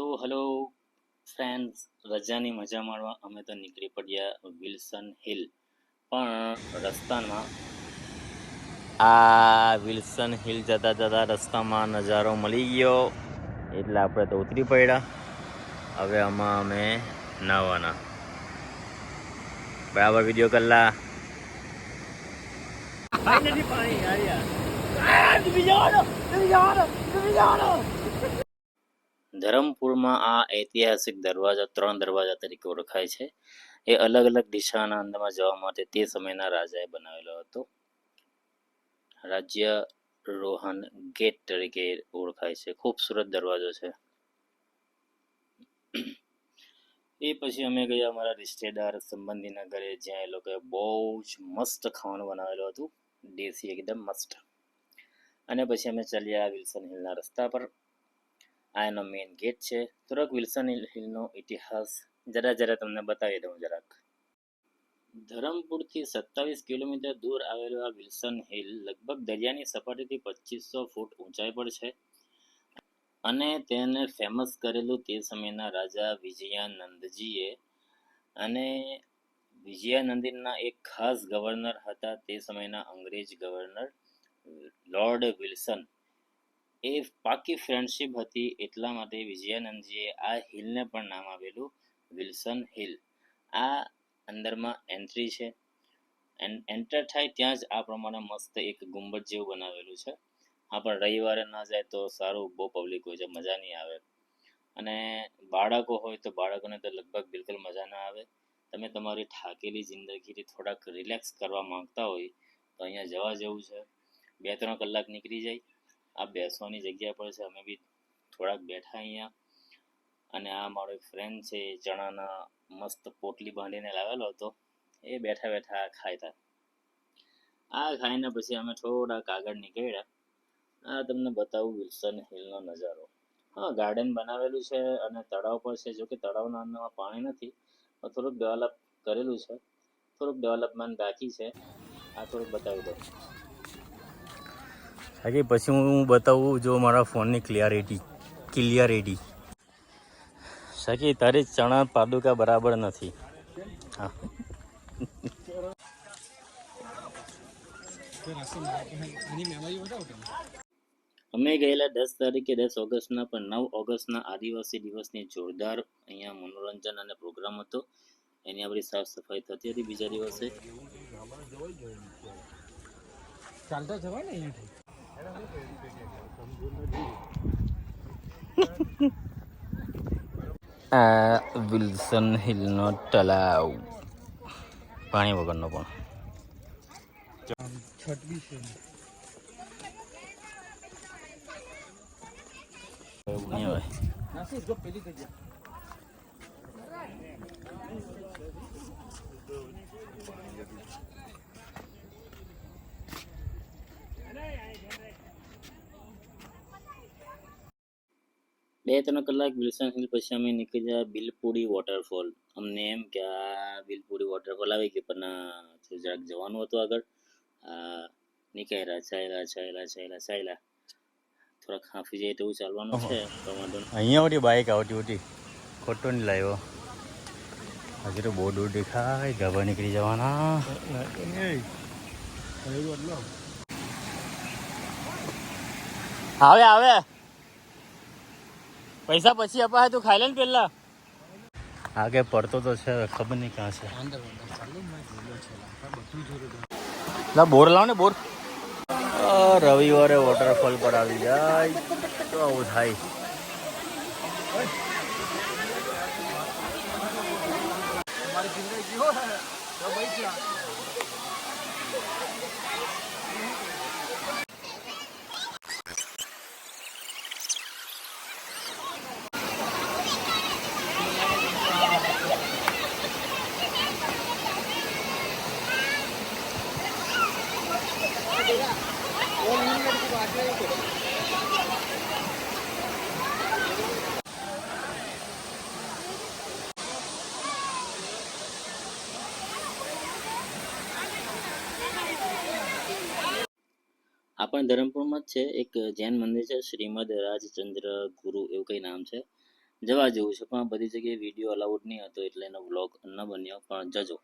તો hello friends રજાની મજા માણવા અમે તો નીકળી પડ્યા વિલ્સન હિલ પણ રસ્તામાં આ વિલ્સન હિલ જતા જતા રસ્તામાં નજારો મળી ગયો. એટલે આપણે તો ઉતરી પડ્યા. હવે આમાં અમે નાવાના બરાબર વીડિયો કલા ધરમપુરમાં આ ઐતિહાસિક દરવાજા, ત્રણ દરવાજા તરીકે ઓળખાય છે. એ અલગ અલગ દિશાના અંદરમાં જવા માટે તે સમયના રાજાએ બનાવેલો હતો. રાજ્ય રોહન ગેટ તરીકે ઓળખાય છે. ખૂબસૂરત દરવાજો છે. એ પછી અમે ગયા અમારા રિશ્તેદાર સંબંધીના ઘરે, જ્યાં એ લોકોએ બહુ જ મસ્ત ખાવાનું બનાવેલું હતું. દેશી એકદમ મસ્ત. અને પછી અમે ચાલ્યા વિલ્સન હિલના રસ્તા પર આ એનો મેઇન ગેટ છે. થોડોક વિલ્સન હિલ હિલનો ઇતિહાસ જરા જરા તમને બતાવી દઉં જરાક. ધરમપુરથી સત્તાવીસ કિલોમીટર દૂર આવેલું આ વિલ્સન હિલ લગભગ દરિયાની સપાટીથી પચીસો ફૂટ ઊંચાઈ પર છે અને તેને ફેમસ કરેલું તે સમયના રાજા વિજયાનંદજીએ અને વિજયાનંદના એક ખાસ ગવર્નર હતા તે સમયના અંગ્રેજ ગવર્નર લોર્ડ વિલ્સન એ પાકી ફ્રેન્ડશિપ હતી એટલા માટે વિજયાનંદજીએ આ હિલને પણ નામ આપેલું વિલ્સન હિલ. આ અંદરમાં એન્ટ્રી છે. એન્ડ એન્ટર થાય ત્યાં જ આ પ્રમાણે મસ્ત એક ગુંબજ જેવું બનાવેલું છે. હા, પણ રવિવારે ના જાય તો સારું, બહુ પબ્લિક હોય છે, મજા નહીં આવે. અને બાળકો હોય તો બાળકોને તો લગભગ બિલકુલ મજા ના આવે. તમે તમારી થાકેલી જિંદગીથી થોડાક રિલેક્સ કરવા માંગતા હોય તો અહીંયા જવા જેવું છે. બે ત્રણ કલાક નીકળી જાય. આ બેસવાની જગ્યા પર છે. અમે બી થોડાક બેઠા અહીંયા. અને આ મારો એક ફ્રેન્ડ છે, એ ચણાના મસ્ત પોટલી બાંધીને લાવેલો હતો. એ બેઠા બેઠા આ ખાતા આ ખાઈને પછી અમે થોડાક આગળ નીકળ્યા. આ તમને બતાવું વિલ્સન હિલનો નજારો. હા ગાર્ડન બનાવેલું છે અને તળાવ પર છે. જો કે તળાવના અંદરમાં પાણી નથી થોડુંક ડેવલપ કરેલું છે. થોડુંક ડેવલપમેન્ટ બાકી છે. આ થોડુંક બતાવી દો હાજી પછી હું બતાવું જો મારા ફોનની ક્લિયરિટી ક્લિયરિટી. સાકી તારી ચણા પાદુકા બરાબર નથી. હા. અમે ગયેલા દસ તારીખે દસ ઓગસ્ટના પણ નવ ઓગસ્ટના આદિવાસી દિવસની જોરદાર અહીંયા મનોરંજન અને પ્રોગ્રામ હતો. એની આપણી સાફ સફાઈ થતી હતી બીજા દિવસે. ચાલતા જવાય ને અહીંયાથી? આ વિલ્સન હિલનો તલાવ પાણી વગરનો પણ. છઠ બી ત્રણ કલાક વિલ્સન હિલ પછી અમે નીકળી ગયા બિલપુડી વોટરફોલ અમને એમ કે આ બિલપુડી વોટરફોલ આવી ગયું પણ જરાક જવાનું હતું આગળ નીકળ્યા ચાલ્યા ચાલ્યા ચાલ્યા ચાલ્યા થોડાક હાંફી જાય તેવું ચાલવાનું છે તો અહીંયા ઓટી બાઇક આવતી હતી ખોટો નહીં લાવ્યો હજી તો બહુ દૂર દેખાય ગાભા નીકળી જવાના આવે આવે પૈસા પછી અપાય તું ખાઈ લે ને પેલા. આગે પડતો તો છે ખબર નહીં ક્યાં છે. લા બોર લાવ ને બોર. રવિવારે વોટરફોલ પર આવી જાય. તો આવું થાય. જિંદગી હો. આ ધરમપુરમાં જ છે એક જૈન મંદિર છે, શ્રીમદ રાજચંદ્ર ગુરુ એવું કંઈ નામ છે. જવા જેવું છે, પણ બધી જગ્યાએ વીડિયો અલાઉડ નહીં હતો એટલે એનો વ્લોગ ન બન્યો, પણ જજો.